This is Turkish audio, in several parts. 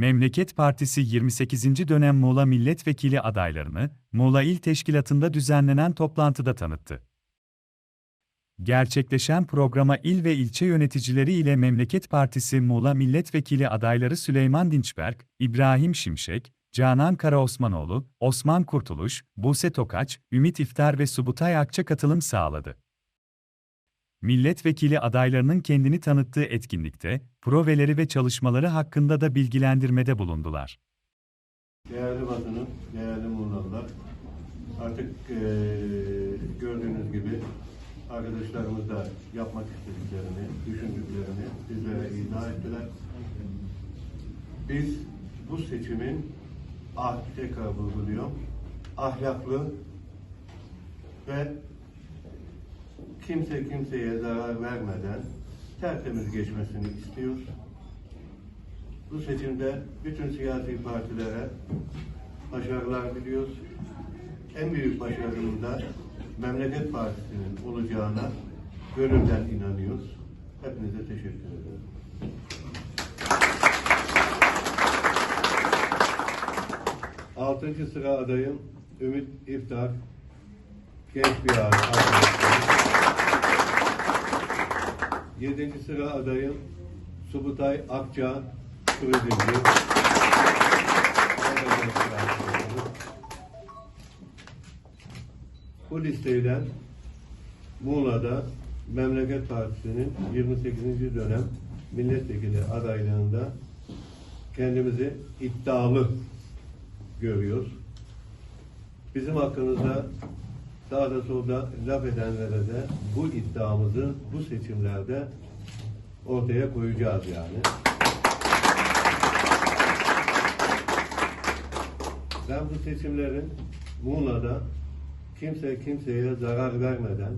Memleket Partisi 28. dönem Muğla milletvekili adaylarını Muğla İl Teşkilatı'nda düzenlenen toplantıda tanıttı. Gerçekleşen programa il ve ilçe yöneticileri ile Memleket Partisi Muğla milletvekili adayları Süleyman Dinçberk, İbrahim Şimşek, Canan Karaosmanoğlu, Osman Kurtuluş, Buse Tokaç, Ümit İftar ve Subutay Akça katılım sağladı. Milletvekili adaylarının kendini tanıttığı etkinlikte, proveleri ve çalışmaları hakkında da bilgilendirmede bulundular. Değerli basının, değerli Muğlalılar, artık eee, gördüğünüz gibi arkadaşlarımız da yapmak istediklerini, düşündüklerini bizlere izah ettiler. Biz bu seçimin tekrar vurguluyorum, ahlaklı ve kimse kimseye zarar vermeden tertemiz geçmesini istiyor. Bu seçimde bütün siyasi partilere başarılar diliyoruz. En büyük başarının da Memleket Partisi'nin olacağına gönülden inanıyoruz. Hepinize teşekkür ederim. Altıncı sıra adayım Ümit İftar. Genç bir aday. 7. sıra adayım Subutay Akça Kıvıdimci. Bu listeyle Muğla'da Memleket Partisi'nin 28. dönem milletvekili adaylığında kendimizi iddialı görüyoruz. Bizim hakkımızda sağda solda laf edenlere de bu iddiamızı bu seçimlerde ortaya koyacağız yani. Ben bu seçimlerin Muğla'da kimse kimseye zarar vermeden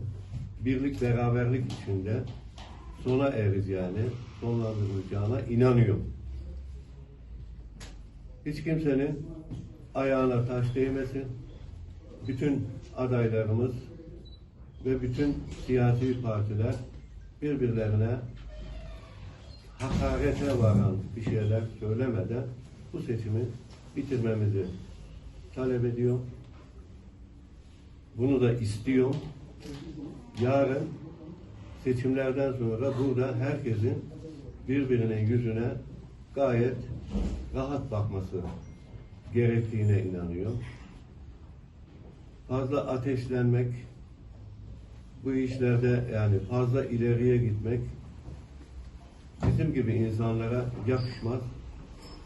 birlik beraberlik içinde sona ereceğini, sonlandırılacağına inanıyorum. Hiç kimsenin ayağına taş değmesin. Bütün adaylarımız ve bütün siyasi partiler birbirlerine hakarete varan bir şeyler söylemeden bu seçimi bitirmemizi talep ediyorum. Bunu da istiyorum. Yarın seçimlerden sonra burada herkesin birbirinin yüzüne gayet rahat bakması gerektiğine inanıyorum. Fazla ateşlenmek, bu işlerde yani fazla ileriye gitmek bizim gibi insanlara yakışmaz.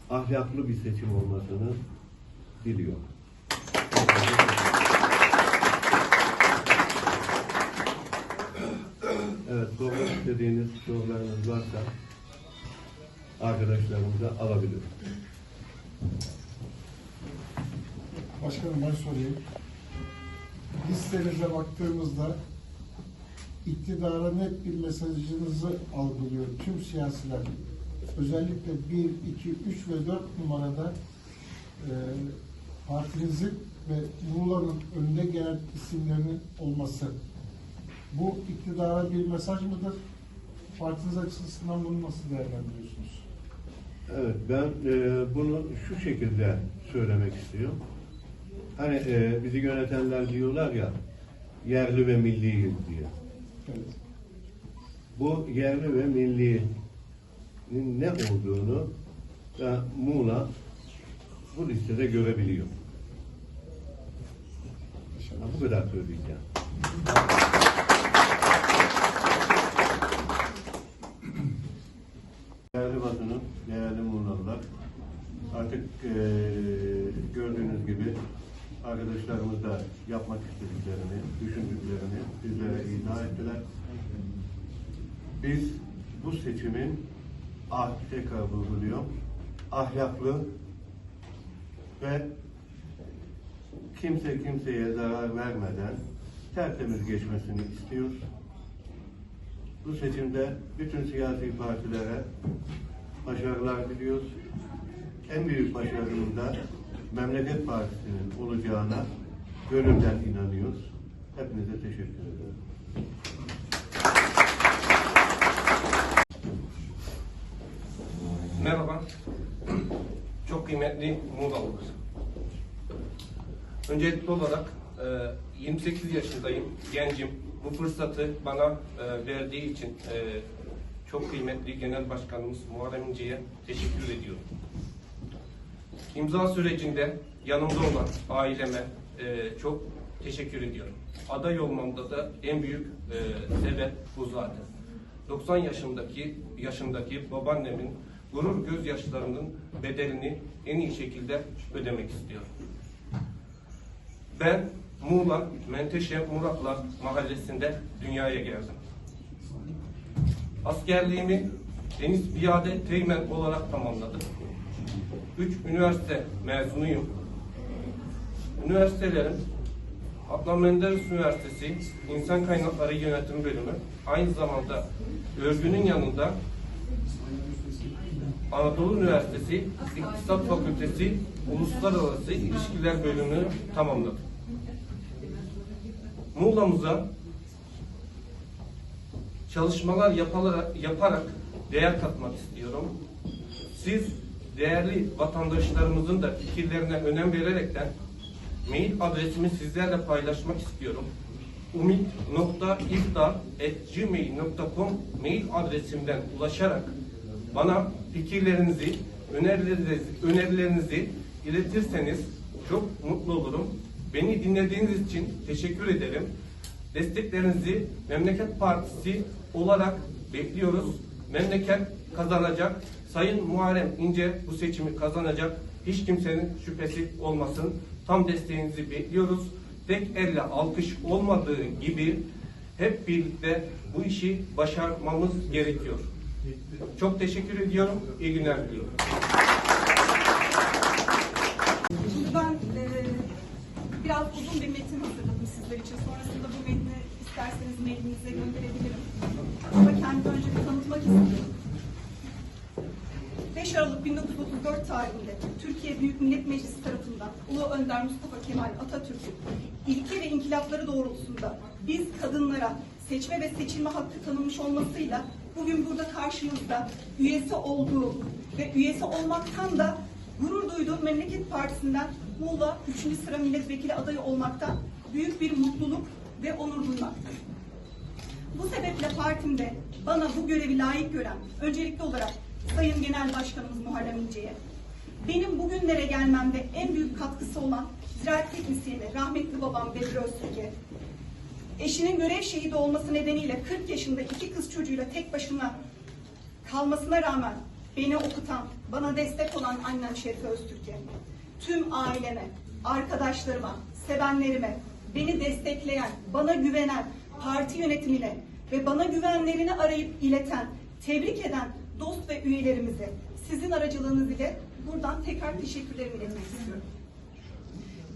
Ahlaklı bir seçim olmasını diliyorum. Evet, sormak istediğiniz sorularınız varsa arkadaşlarımıza alabilirim. Başkanım ben sorayım. Listenize baktığımızda iktidara net bir mesajınızı algılıyor tüm siyasiler. Özellikle 1, 2, 3 ve 4 numarada e, partinizin ve Muğla'nın önde gelen isimlerinin olması. Bu iktidara bir mesaj mıdır? Partiniz açısından bunu nasıl değerlendiriyorsunuz? Evet, ben e, bunu şu şekilde söylemek istiyorum. Hani e, bizi yönetenler diyorlar ya, yerli ve milliyiz diye. Evet. Bu yerli ve milli'nin ne olduğunu da Muğla bu listede görebiliyor. Ha, bu kadar söyleyeceğim. Değerli basının, değerli Muğlalılar, artık gibi arkadaşlarımız da yapmak istediklerini, düşündüklerini bizlere izah ettiler. Biz bu seçimin ah, tekrar vurguluyorum, ahlaklı ve kimse kimseye zarar vermeden tertemiz geçmesini istiyoruz. Bu seçimde bütün siyasi partilere başarılar diliyoruz. En büyük başarının da Memleket Partisi'nin olacağına gönülden inanıyoruz. Hepinize teşekkür ederim. Merhaba. çok kıymetli Muğla'lılar. Öncelikli olarak e, 28 yaşındayım, gencim. Bu fırsatı bana e, verdiği için e, çok kıymetli Genel Başkanımız Muharrem İnce'ye teşekkür ediyorum. İmza sürecinde yanımda olan aileme e, çok teşekkür ediyorum. Aday olmamda da en büyük e, sebep bu zaten. 90 yaşındaki yaşındaki babaannemin gurur gözyaşlarının bedelini en iyi şekilde ödemek istiyorum. Ben Muğla Menteşe Muratlar mahallesinde dünyaya geldim. Askerliğimi Deniz Piyade Teğmen olarak tamamladım. Üç üniversite mezunuyum. Üniversitelerim Adnan Menderes Üniversitesi İnsan Kaynakları Yönetim Bölümü aynı zamanda örgünün yanında Anadolu Üniversitesi İktisat Fakültesi Uluslararası İlişkiler Bölümünü tamamladım. Muğla'mıza çalışmalar yaparak, yaparak değer katmak istiyorum. Siz değerli vatandaşlarımızın da fikirlerine önem vererekten mail adresimi sizlerle paylaşmak istiyorum. umit.iftar.gmail.com mail adresimden ulaşarak bana fikirlerinizi, önerilerinizi, önerilerinizi iletirseniz çok mutlu olurum. Beni dinlediğiniz için teşekkür ederim. Desteklerinizi Memleket Partisi olarak bekliyoruz. Memleket kazanacak. Sayın Muharrem İnce bu seçimi kazanacak. Hiç kimsenin şüphesi olmasın. Tam desteğinizi bekliyoruz. Tek elle alkış olmadığı gibi hep birlikte bu işi başarmamız gerekiyor. Çok teşekkür ediyorum. İyi günler diliyorum. Şimdi ben e, biraz uzun bir metin hazırladım sizler için. Sonrasında bu metni isterseniz mailinize gönderebilirim. Ama kendimi önce tanıtmak istiyorum. 5 Aralık 1934 tarihinde Türkiye Büyük Millet Meclisi tarafından Ulu Önder Mustafa Kemal Atatürk'ün ilke ve inkılapları doğrultusunda biz kadınlara seçme ve seçilme hakkı tanınmış olmasıyla bugün burada karşınızda üyesi olduğu ve üyesi olmaktan da gurur duyduğum Memleket Partisi'nden Muğla 3. sıra milletvekili adayı olmaktan büyük bir mutluluk ve onur duymaktayım. Bu sebeple partimde bana bu görevi layık gören öncelikli olarak Sayın Genel Başkanımız Muharrem İnce'ye, benim bugünlere gelmemde en büyük katkısı olan ziraat teknisyeni rahmetli babam Bedri Öztürk'e, eşinin görev şehidi olması nedeniyle 40 yaşında iki kız çocuğuyla tek başına kalmasına rağmen beni okutan, bana destek olan annem Şerife Öztürk'e, tüm aileme, arkadaşlarıma, sevenlerime, beni destekleyen, bana güvenen, parti yönetimine ve bana güvenlerini arayıp ileten, tebrik eden dost ve üyelerimize sizin aracılığınız ile buradan tekrar teşekkürlerimi iletmek istiyorum.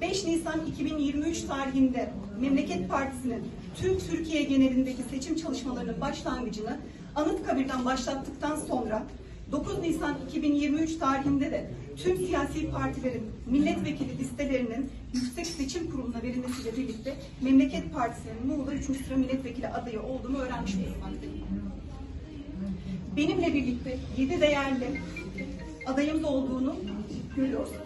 5 Nisan 2023 tarihinde Memleket Partisi'nin tüm Türkiye genelindeki seçim çalışmalarının başlangıcını Anıtkabir'den başlattıktan sonra 9 Nisan 2023 tarihinde de tüm siyasi partilerin milletvekili listelerinin Yüksek Seçim Kurulu'na verilmesiyle birlikte Memleket Partisi'nin Muğla 3. sıra milletvekili adayı olduğumu öğrenmiş bulunmaktayım. Benimle birlikte 7 değerli adayımız olduğunu görüyorsunuz.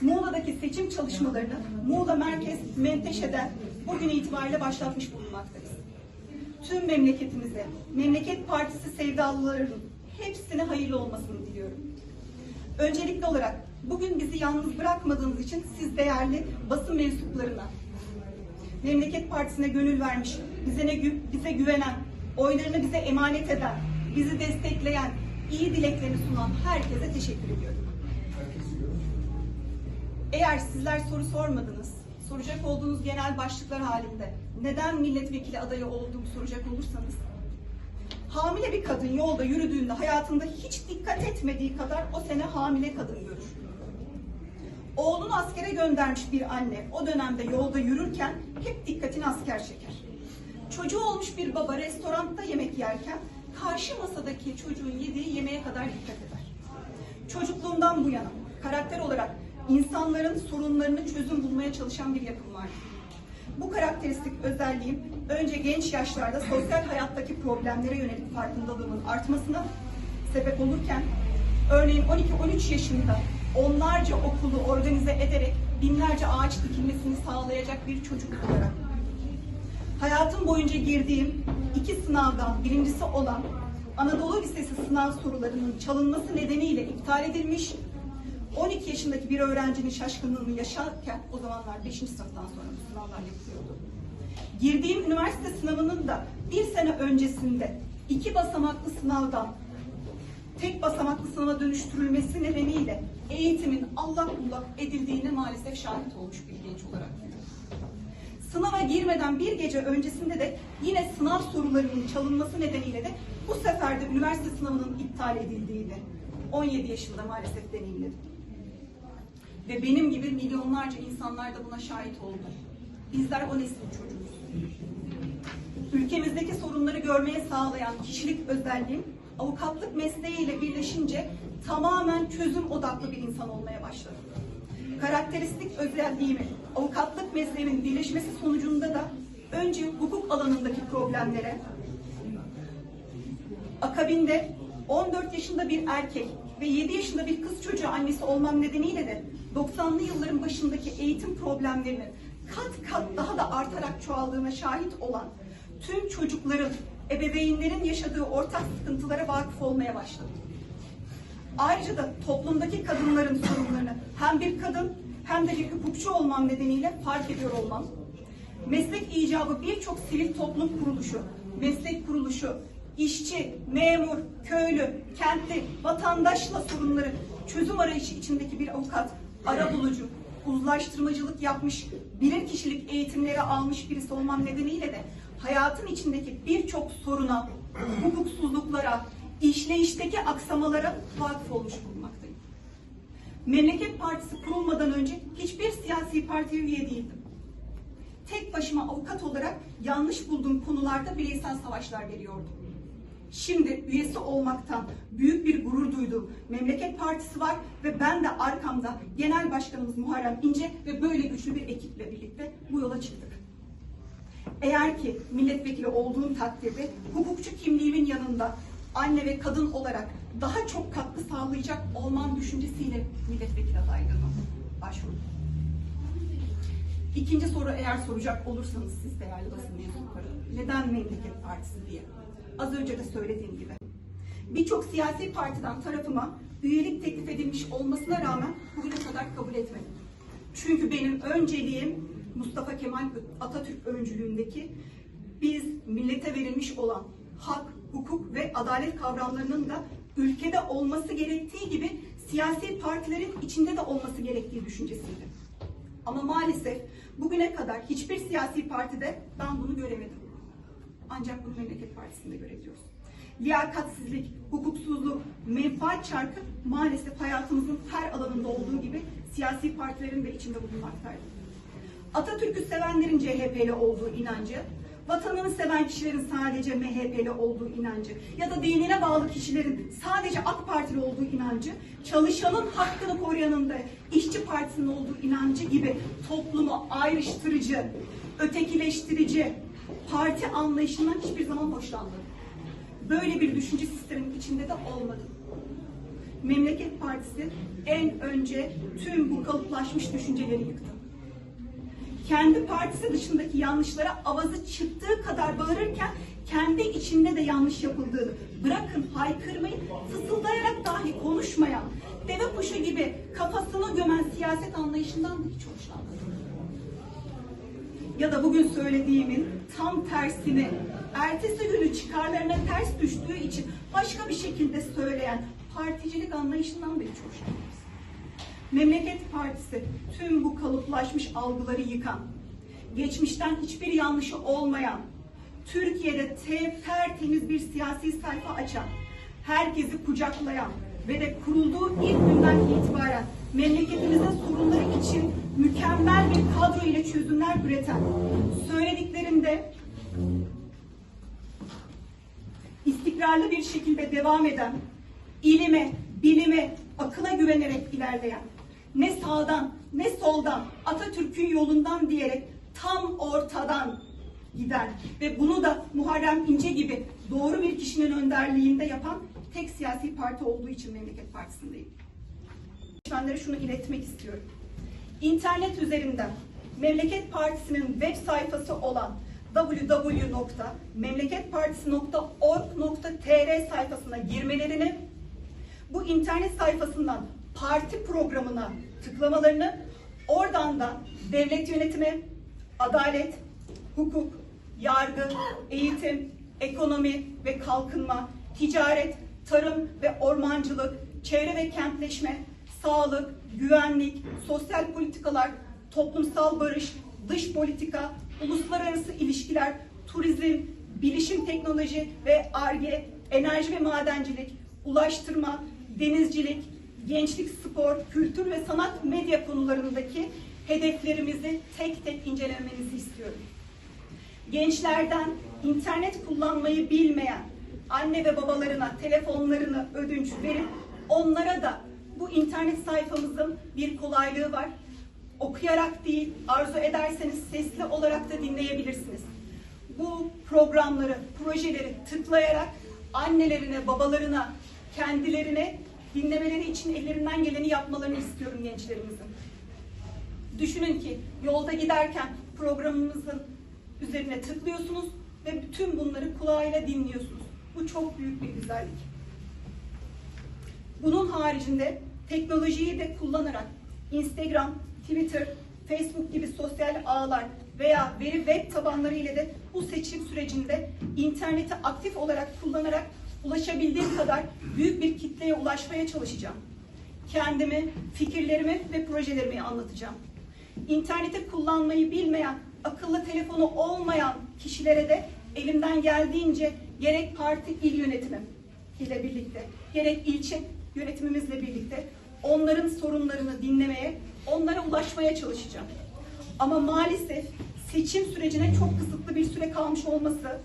Muğla'daki seçim çalışmalarını Muğla Merkez Menteşe'den bugün itibariyle başlatmış bulunmaktayız. Tüm memleketimize, Memleket Partisi sevdalılarının hepsine hayırlı olmasını diliyorum. Öncelikli olarak bugün bizi yalnız bırakmadığınız için siz değerli basın mensuplarına, Memleket Partisi'ne gönül vermiş, bize, ne, bize güvenen, oylarını bize emanet eden, bizi destekleyen, iyi dileklerini sunan herkese teşekkür ediyorum. Eğer sizler soru sormadınız, soracak olduğunuz genel başlıklar halinde neden milletvekili adayı olduğumu soracak olursanız, hamile bir kadın yolda yürüdüğünde hayatında hiç dikkat etmediği kadar o sene hamile kadın görür. Oğlunu askere göndermiş bir anne o dönemde yolda yürürken hep dikkatini asker çeker. Çocuğu olmuş bir baba restoranda yemek yerken karşı masadaki çocuğun yediği yemeğe kadar dikkat eder. Çocukluğumdan bu yana karakter olarak insanların sorunlarını çözüm bulmaya çalışan bir yapım var. Bu karakteristik özelliğim önce genç yaşlarda sosyal hayattaki problemlere yönelik farkındalığımın artmasına sebep olurken Örneğin 12-13 yaşında onlarca okulu organize ederek binlerce ağaç dikilmesini sağlayacak bir çocuk olarak. Hayatım boyunca girdiğim iki sınavdan birincisi olan Anadolu Lisesi sınav sorularının çalınması nedeniyle iptal edilmiş 12 yaşındaki bir öğrencinin şaşkınlığını yaşarken o zamanlar 5. sınıftan sonra sınavlar yapılıyordu. Girdiğim üniversite sınavının da bir sene öncesinde iki basamaklı sınavdan tek basamaklı sınava dönüştürülmesi nedeniyle eğitimin allak bullak edildiğine maalesef şahit olmuş bir genç olarak. Sınava girmeden bir gece öncesinde de yine sınav sorularının çalınması nedeniyle de bu sefer de üniversite sınavının iptal edildiğini 17 yaşında maalesef deneyimledim. Ve benim gibi milyonlarca insanlar da buna şahit oldu. Bizler o neslin çocuğuyuz. Ülkemizdeki sorunları görmeye sağlayan kişilik özelliğim avukatlık mesleğiyle birleşince tamamen çözüm odaklı bir insan olmaya başladım. Karakteristik özelliğimin avukatlık mesleğimin birleşmesi sonucunda da önce hukuk alanındaki problemlere, akabinde 14 yaşında bir erkek ve 7 yaşında bir kız çocuğu annesi olmam nedeniyle de 90'lı yılların başındaki eğitim problemlerinin kat kat daha da artarak çoğaldığına şahit olan tüm çocukların, ebeveynlerin yaşadığı ortak sıkıntılara vakıf olmaya başladım. Ayrıca da toplumdaki kadınların sorunlarını hem bir kadın hem de bir hukukçu olmam nedeniyle fark ediyor olmam. Meslek icabı birçok sivil toplum kuruluşu, meslek kuruluşu, işçi, memur, köylü, kentli, vatandaşla sorunları çözüm arayışı içindeki bir avukat, ara bulucu, uzlaştırmacılık yapmış, bilir kişilik eğitimleri almış birisi olmam nedeniyle de hayatın içindeki birçok soruna, hukuksuzluklara, işleyişteki aksamalara vakıf olmuş bulunmaktayım. Memleket Partisi kurulmadan önce hiçbir siyasi partiye üye değildim. Tek başıma avukat olarak yanlış bulduğum konularda bireysel savaşlar veriyordum. Şimdi üyesi olmaktan büyük bir gurur duyduğum Memleket Partisi var ve ben de arkamda Genel Başkanımız Muharrem İnce ve böyle güçlü bir ekiple birlikte bu yola çıktık. Eğer ki milletvekili olduğum takdirde hukukçu kimliğimin yanında anne ve kadın olarak daha çok katkı sağlayacak olmam düşüncesiyle milletvekili adaylığıma başvurdum. İkinci soru eğer soracak olursanız siz değerli basın mensupları, neden Memleket Partisi diye. Az önce de söylediğim gibi. Birçok siyasi partiden tarafıma üyelik teklif edilmiş olmasına rağmen bugüne kadar kabul etmedim. Çünkü benim önceliğim Mustafa Kemal Atatürk öncülüğündeki biz millete verilmiş olan hak, hukuk ve adalet kavramlarının da ülkede olması gerektiği gibi siyasi partilerin içinde de olması gerektiği düşüncesiydi. Ama maalesef bugüne kadar hiçbir siyasi partide ben bunu göremedim. Ancak bunu Memleket Partisi'nde görebiliyoruz. Liyakatsizlik, hukuksuzluk, menfaat çarkı maalesef hayatımızın her alanında olduğu gibi siyasi partilerin de içinde bulunmaktaydı. Atatürk'ü sevenlerin CHP'li olduğu inancı, vatanını seven kişilerin sadece MHP'li olduğu inancı ya da dinine bağlı kişilerin sadece AK Partili olduğu inancı, çalışanın hakkını koruyanın da işçi partisinin olduğu inancı gibi toplumu ayrıştırıcı, ötekileştirici parti anlayışından hiçbir zaman hoşlanmadım. Böyle bir düşünce sistemin içinde de olmadım. Memleket Partisi en önce tüm bu kalıplaşmış düşünceleri yıktı kendi partisi dışındaki yanlışlara avazı çıktığı kadar bağırırken kendi içinde de yanlış yapıldığını, bırakın haykırmayı, fısıldayarak dahi konuşmayan, deve kuşu gibi kafasını gömen siyaset anlayışından da hiç hoşlanmadım. Ya da bugün söylediğimin tam tersini, ertesi günü çıkarlarına ters düştüğü için başka bir şekilde söyleyen particilik anlayışından da hiç hoşlanmadım. Memleket Partisi tüm bu kalıplaşmış algıları yıkan, geçmişten hiçbir yanlışı olmayan, Türkiye'de te- tertemiz bir siyasi sayfa açan, herkesi kucaklayan ve de kurulduğu ilk günden itibaren memleketimizin sorunları için mükemmel bir kadro ile çözümler üreten, söylediklerinde istikrarlı bir şekilde devam eden, ilime, bilime, akıla güvenerek ilerleyen, ne sağdan ne soldan Atatürk'ün yolundan diyerek tam ortadan giden ve bunu da Muharrem İnce gibi doğru bir kişinin önderliğinde yapan tek siyasi parti olduğu için Memleket Partisi'ndeyim. Seçmenlere şunu iletmek istiyorum. İnternet üzerinden Memleket Partisi'nin web sayfası olan www.memleketpartisi.org.tr sayfasına girmelerini, bu internet sayfasından parti programına tıklamalarını, oradan da devlet yönetimi, adalet, hukuk, yargı, eğitim, ekonomi ve kalkınma, ticaret, tarım ve ormancılık, çevre ve kentleşme, sağlık, güvenlik, sosyal politikalar, toplumsal barış, dış politika, uluslararası ilişkiler, turizm, bilişim teknoloji ve ARGE, enerji ve madencilik, ulaştırma, denizcilik, gençlik, spor, kültür ve sanat medya konularındaki hedeflerimizi tek tek incelemenizi istiyorum. Gençlerden internet kullanmayı bilmeyen anne ve babalarına telefonlarını ödünç verip onlara da bu internet sayfamızın bir kolaylığı var. Okuyarak değil, arzu ederseniz sesli olarak da dinleyebilirsiniz. Bu programları, projeleri tıklayarak annelerine, babalarına, kendilerine dinlemeleri için ellerinden geleni yapmalarını istiyorum gençlerimizin. Düşünün ki yolda giderken programımızın üzerine tıklıyorsunuz ve bütün bunları kulağıyla dinliyorsunuz. Bu çok büyük bir güzellik. Bunun haricinde teknolojiyi de kullanarak Instagram, Twitter, Facebook gibi sosyal ağlar veya veri web tabanları ile de bu seçim sürecinde interneti aktif olarak kullanarak ulaşabildiğim kadar büyük bir kitleye ulaşmaya çalışacağım. Kendimi, fikirlerimi ve projelerimi anlatacağım. İnterneti kullanmayı bilmeyen, akıllı telefonu olmayan kişilere de elimden geldiğince gerek parti il yönetimi ile birlikte, gerek ilçe yönetimimizle birlikte onların sorunlarını dinlemeye, onlara ulaşmaya çalışacağım. Ama maalesef seçim sürecine çok kısıtlı bir süre kalmış olması,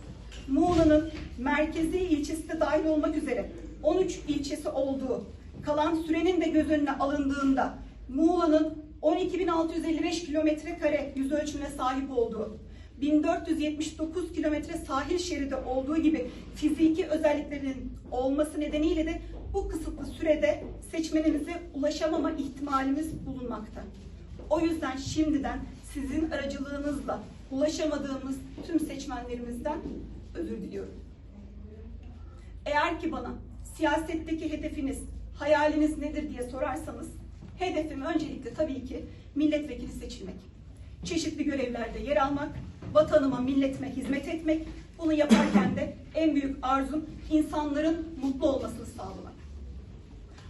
Muğla'nın merkezi ilçesi de dahil olmak üzere 13 ilçesi olduğu, kalan sürenin de göz önüne alındığında Muğla'nın 12.655 kilometre kare yüz ölçümüne sahip olduğu, 1479 kilometre sahil şeridi olduğu gibi fiziki özelliklerinin olması nedeniyle de bu kısıtlı sürede seçmenimize ulaşamama ihtimalimiz bulunmakta. O yüzden şimdiden sizin aracılığınızla ulaşamadığımız tüm seçmenlerimizden özür diliyorum. Eğer ki bana siyasetteki hedefiniz, hayaliniz nedir diye sorarsanız, hedefim öncelikle tabii ki milletvekili seçilmek. Çeşitli görevlerde yer almak, vatanıma, milletime hizmet etmek, bunu yaparken de en büyük arzum insanların mutlu olmasını sağlamak.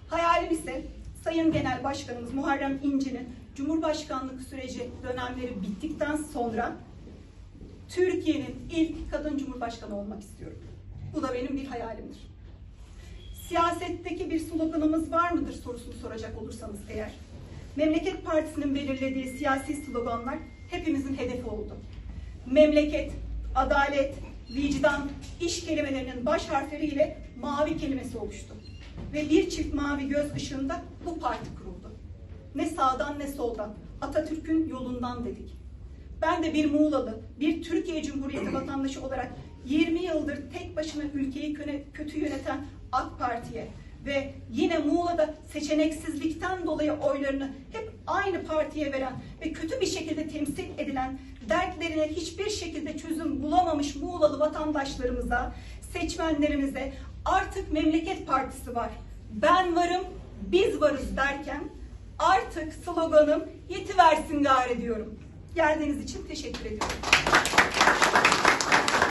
Hayalim ise Sayın Genel Başkanımız Muharrem İnce'nin Cumhurbaşkanlık süreci dönemleri bittikten sonra Türkiye'nin ilk kadın cumhurbaşkanı olmak istiyorum. Bu da benim bir hayalimdir. Siyasetteki bir sloganımız var mıdır sorusunu soracak olursanız eğer. Memleket Partisi'nin belirlediği siyasi sloganlar hepimizin hedefi oldu. Memleket, adalet, vicdan, iş kelimelerinin baş harfleriyle mavi kelimesi oluştu. Ve bir çift mavi göz ışığında bu parti kuruldu. Ne sağdan ne soldan, Atatürk'ün yolundan dedik. Ben de bir Muğlalı, bir Türkiye Cumhuriyeti vatandaşı olarak 20 yıldır tek başına ülkeyi kötü yöneten AK Parti'ye ve yine Muğla'da seçeneksizlikten dolayı oylarını hep aynı partiye veren ve kötü bir şekilde temsil edilen dertlerine hiçbir şekilde çözüm bulamamış Muğlalı vatandaşlarımıza, seçmenlerimize artık Memleket Partisi var. Ben varım, biz varız derken artık sloganım yetiversin gari diyorum. Geldiğiniz için teşekkür ediyorum.